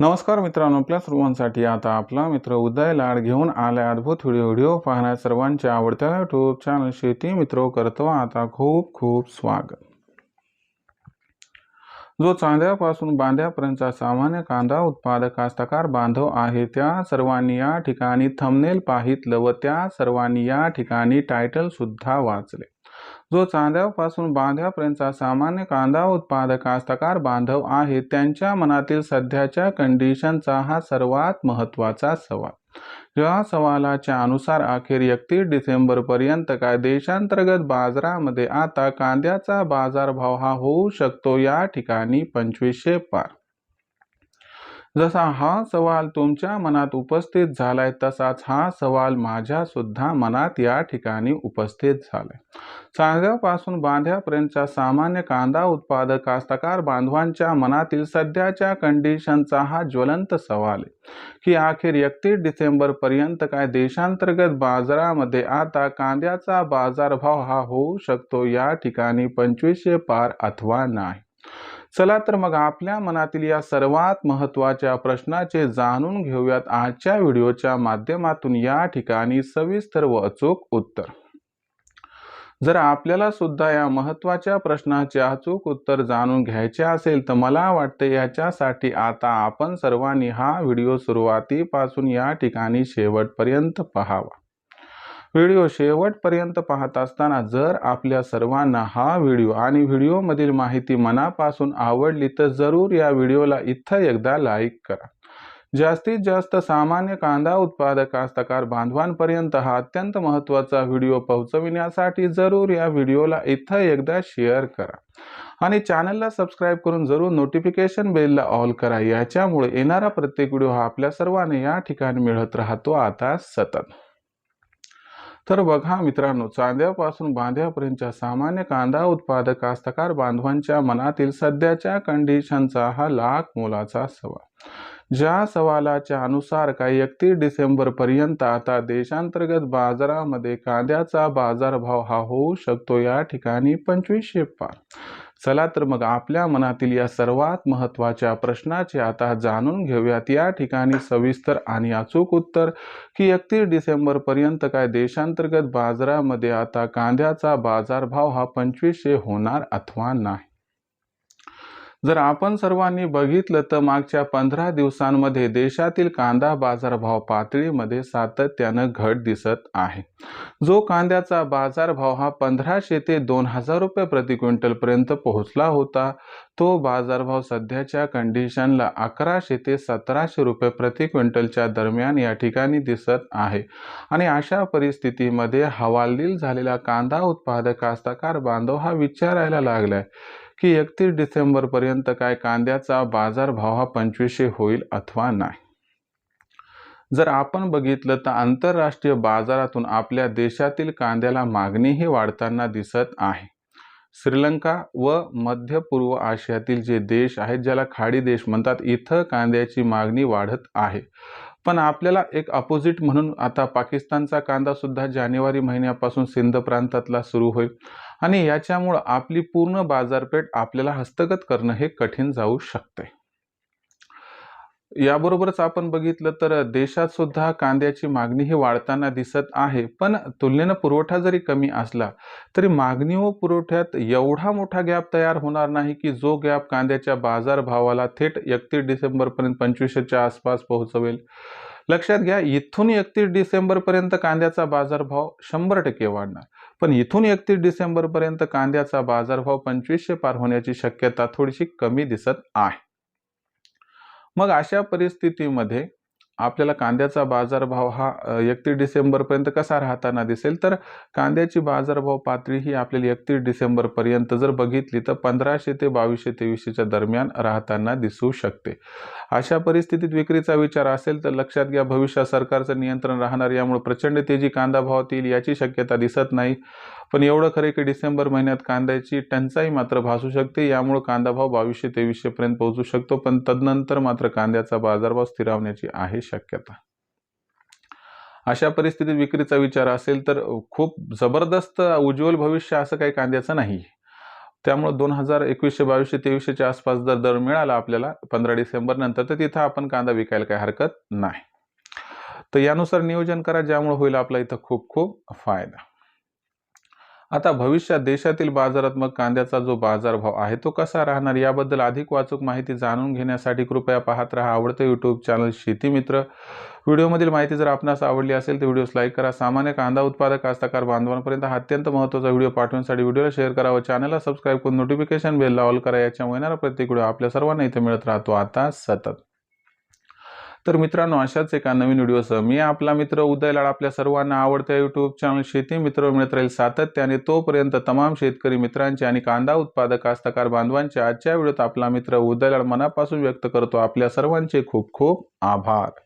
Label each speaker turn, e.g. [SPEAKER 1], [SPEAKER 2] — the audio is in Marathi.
[SPEAKER 1] नमस्कार मित्रांनो आपल्या सर्वांसाठी आता आपला मित्र उदय लाड घेऊन आला अद्भुत व्हिडिओ व्हिडिओ पाहण्या सर्वांच्या आवडत्या यूट्यूब चॅनल शेती मित्र करतो. आता खूप खूप स्वागत. जो चांद्यापासून बांध्यापर्यंतचा सामान्य कांदा उत्पादक कास्तकार बांधव आहे त्या सर्वांनी या ठिकाणी थंबनेल पाहितलं व त्या सर्वांनी या ठिकाणी टायटलसुद्धा वाचले. जो चांद्यापासून बांध्यापर्यंतचा सामान्य कांदा उत्पादक कास्तकार बांधव आहे त्यांच्या मनातील सध्याच्या कंडिशनचा हा सर्वात महत्त्वाचा सवाल. या सवालाच्या अनुसार अखेर एकतीस डिसेंबरपर्यंत काय देशांतर्गत बाजारामध्ये आता कांद्याचा बाजारभाव हा होऊ शकतो या ठिकाणी पंचवीसशे पार. जसा हा सवाल तुमच्या मनात उपस्थित झालाय तसाच हा सवाल माझ्या सुद्धा मनात या ठिकाणी उपस्थित झालाय. सांध्यापासून बांध्यापर्यंतचा सामान्य कांदा उत्पादक कास्तकार बांधवांच्या मनातील सध्याच्या कंडिशनचा हा ज्वलंत सवाल आहे की अखेर एकतीस डिसेंबर पर्यंत काय देशांतर्गत बाजारामध्ये आता कांद्याचा बाजारभाव हा होऊ शकतो या ठिकाणी पंचवीसशे पार अथवा नाही? चला तर मग आपल्या मनातील या सर्वात महत्त्वाच्या प्रश्नाचे जाणून घेऊयात आजच्या व्हिडिओच्या माध्यमातून. या ठिकाणी सविस्तर व अचूक उत्तर. जर आपल्याला सुद्धा या महत्त्वाच्या प्रश्नाचे अचूक उत्तर जाणून घ्यायचे असेल तर मला वाटते याच्यासाठी आता आपण सर्वांनी हा व्हिडिओ सुरुवातीपासून या ठिकाणी शेवटपर्यंत पहावा. व्हिडिओ शेवटपर्यंत पाहत असताना जर आपल्या सर्वांना हा व्हिडिओ आणि व्हिडिओमधील माहिती मनापासून आवडली तर जरूर या व्हिडिओला इथं एकदा लाईक करा. जास्तीत जास्त सामान्य कांदा उत्पादक कास्तकार बांधवांपर्यंत हा अत्यंत महत्त्वाचा व्हिडिओ पोहोचविण्यासाठी जरूर या व्हिडिओला इथं एकदा शेअर करा. आणि चॅनलला सबस्क्राईब करून जरूर नोटिफिकेशन बेलला ऑल करा. याच्यामुळे येणारा प्रत्येक व्हिडिओ हा आपल्या सर्वांना या ठिकाणी मिळत राहतो. आता सतत. तर बघा मित्रांनो चांद्यापासून बांध्यापर्यंतच्या सामान्य कांदा उत्पादक कास्तकार बांधवांच्या मनातील सध्याच्या कंडिशनचा हा लाख मोलाचा सवाल. ज्या सवालाच्या अनुसार काही एकतीस डिसेंबर पर्यंत आता देशांतर्गत बाजारामध्ये कांद्याचा बाजारभाव हा होऊ शकतो या ठिकाणी पंचवीसशे पार. चला तर मग आपल्या मनातील या सर्वात महत्त्वाच्या प्रश्नाचे आता जाणून घेऊयात. या ठिकाणी सविस्तर आणि अचूक उत्तर की एकतीस डिसेंबर पर्यंत काय देशांतर्गत बाजारामध्ये आता कांद्याचा बाजारभाव हा पंचवीसशे होणार अथवा नाही? जर आपण सर्वांनी बघितलं तर मागच्या पंधरा दिवसांमध्ये देशातील कांदा बाजारभाव पातळीमध्ये सातत्यानं घट दिसत आहे. जो कांद्याचा बाजारभाव हा पंधराशे ते दोन हजार रुपये प्रति क्विंटलपर्यंत पोहोचला होता तो बाजारभाव सध्याच्या कंडिशनला अकराशे ते सतराशे रुपये प्रति क्विंटलच्या दरम्यान या ठिकाणी दिसत आहे. आणि अशा परिस्थितीमध्ये हवालदिल झालेला कांदा उत्पादक कास्तकार बांधव हा विचारायला लागलाय की एकतीस डिसेंबरपर्यंत काय कांद्याचा बाजारभाव हा पंचवीसशे होईल अथवा नाही? जर आपण बघितलं तर आंतरराष्ट्रीय बाजारातून आपल्या देशातील कांद्याला मागणीही वाढताना दिसत आहे. श्रीलंका व मध्य पूर्व आशियातील जे देश आहेत ज्याला खाडी देश म्हणतात इथं कांद्याची मागणी वाढत आहे. पण आपल्याला एक अपोजिट म्हणून आता पाकिस्तानचा कांदा सुद्धा जानेवारी महिन्यापासून सिंध प्रांतातला सुरू होईल. आणि याच्यामुळं आपली पूर्ण बाजारपेठ आपल्याला हस्तगत करणं हे कठीण जाऊ शकते याबरोबरच आपण बघितलं तर देशात सुद्धा कांद्याची मागणी ही वाढताना दिसत आहे. पण तुलनेनं पुरवठा जरी कमी असला तरी मागणी व पुरवठ्यात एवढा मोठा गॅप तयार होणार नाही की जो गॅप कांद्याच्या बाजारभावाला थेट एकतीस डिसेंबरपर्यंत पंचवीसशेच्या आसपास पोहोचवेल. लक्षात घ्या इथून एकतीस डिसेंबरपर्यंत कांद्याचा बाजारभाव शंभर टक्के वाढणार. पण इथून एकतीस डिसेंबरपर्यंत कांद्याचा बाजारभाव पंचवीसशे पार होण्याची शक्यता थोडीशी कमी दिसत आहे. मग अशा परिस्थितीमध्ये आपल्याला कांद्याचा बाजारभाव हा एकतीस डिसेंबरपर्यंत कसा राहताना दिसेल? तर कांद्याची बाजारभाव पातळी ही आपल्याला एकतीस डिसेंबरपर्यंत जर बघितली तर पंधराशे ते बावीसशे तेवीसशेच्या दरम्यान राहताना दिसू शकते. अशा परिस्थितीत विक्रीचा विचार असेल तर लक्षात घ्या भविष्यात सरकारचं नियंत्रण राहणार यामुळे प्रचंड तेजी कांदा भावात येईल याची शक्यता दिसत नाही. पण एवढं खरं की डिसेंबर महिन्यात कांद्याची टंचाई मात्र भासू शकते यामुळे कांदा भाव बावीसशे तेवीसशेपर्यंत पोहोचू शकतो पण तदनंतर मात्र कांद्याचा बाजारभाव स्थिरावण्याची आहे शक्यता. अशा परिस्थितीत विक्रीचा विचार असेल तर खूप जबरदस्त उज्ज्वल भविष्य असं काही कांद्याचं नाही त्यामुळे दोन हजार एकवीसशे बावीसशे तेवीसशेच्या आसपास जर दर मिळाला आपल्याला पंधरा डिसेंबर नंतर तर तिथं आपण कांदा विकायला काही हरकत नाही. तर यानुसार नियोजन करा ज्यामुळे होईल आपला इथं खूप खूप फायदा. आता भविष्यात देशातील बाजारात मग कांद्याचा जो बाजारभाव आहे तो कसा राहणार याबद्दल अधिक वाचूक माहिती जाणून घेण्यासाठी कृपया पाहत राहा आवडतं यूट्यूब चॅनल शेती मित्र. व्हिडिओमधील माहिती जर आपणास आवडली असेल तर व्हिडिओस लाईक करा. सामान्य कांदा उत्पादक कास्तकार बांधवांपर्यंत हा अत्यंत महत्त्वाचा व्हिडिओ पाठवण्यासाठी व्हिडिओला शेअर करा व चॅनलला सबस्क्राईब करून नोटिफिकेशन बेलला ऑल करा. याच्यामुळे येणारा प्रत्येक व्हिडिओ आपल्या सर्वांना इथे मिळत राहतो. आता सतत तर मित्रांनो अशाच एका नवीन व्हिडिओसह मी आपला मित्र उदय लाड आपल्या सर्वांना आवडत्या यूट्यूब चॅनल शेती मित्र मिळत राहील सातत्याने तोपर्यंत तमाम शेतकरी मित्रांचे आणि कांदा उत्पादक कास्तकार बांधवांचे आजच्या व्हिडिओत आपला मित्र उदय लाड मनापासून व्यक्त करतो. आपल्या सर्वांचे खूप खूप आभार.